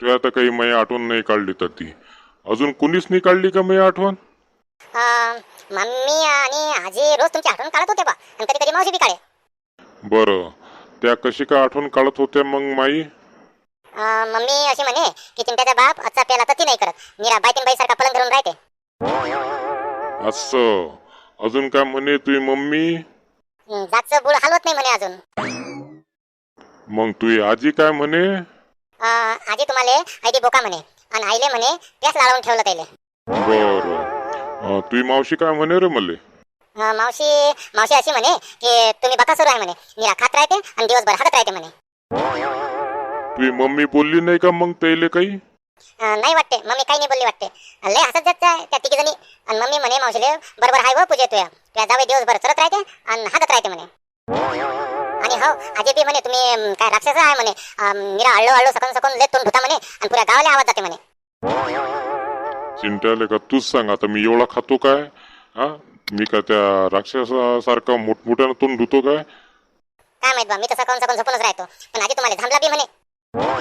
तू आता काही माझी आठवण नाही काढली तर ती. अजून कुणीच नाही काढली का माझी आठवण? मम्मी आणि आजी रोज तुमची आठवण काढत होते बा. आणि कधी कधी मावशी बी काढे. बरं. त्या कशी काय आठवण काढत होत्या मग माई? अं, मम्मी अशी म्हणे की चिंट्याचा बाप आजचा पेला तर ती नाही करत. मीरा बायतीन बाई सारखा पलंग धरून राहते. असं. अजून काय म्हणे तुझी मम्मी? हं, जातचं बुळ हलवत नाही म्हणे अजून. मग तुझी आजी काय म्हणे? आजी तुम्हाला आयडी बोका म्हणे आणि आईले म्हणे त्याच लावून ठेवलं त्याले. तुझी मावशी काय म्हणे रे मले? मावशी मावशी अशी म्हणे की तुम्ही बकासूर आहे म्हणे मीरा खात राहते आणि दिवसभर हाकत राहते म्हणे. तुझी मम्मी बोलली नाही का मग त्याले काही? नाही वाटते मम्मी काही नाही बोलली वाटते. लय हसत जात आहे त्या तिघी जणी आणि मम्मी म्हणे मावशीले बरोबर हाय व पूजे तुया तुया जावे दिवसभर चरत राहते आणि हाकत राहते म्हणे. आणि हो आजी बी म्हणे तुम्ही काय राक्षस आहे म्हणे. मीरा हळू हळू सकून सकून लेत तोंड धुता म्हणे आणि पुऱ्या गावाला आवाज जाते म्हणे. चिंट्याले का तूच सांग आता मी एवढा खातो काय? हा? मी का त्या राक्षसासारखा मोठमोठ्यानं तोंड धुतो काय? काय माहीत बा मी तर सकून सकून झोपूनच राहतो. पण आजी तुम्हाला थांबला बी म्हणे.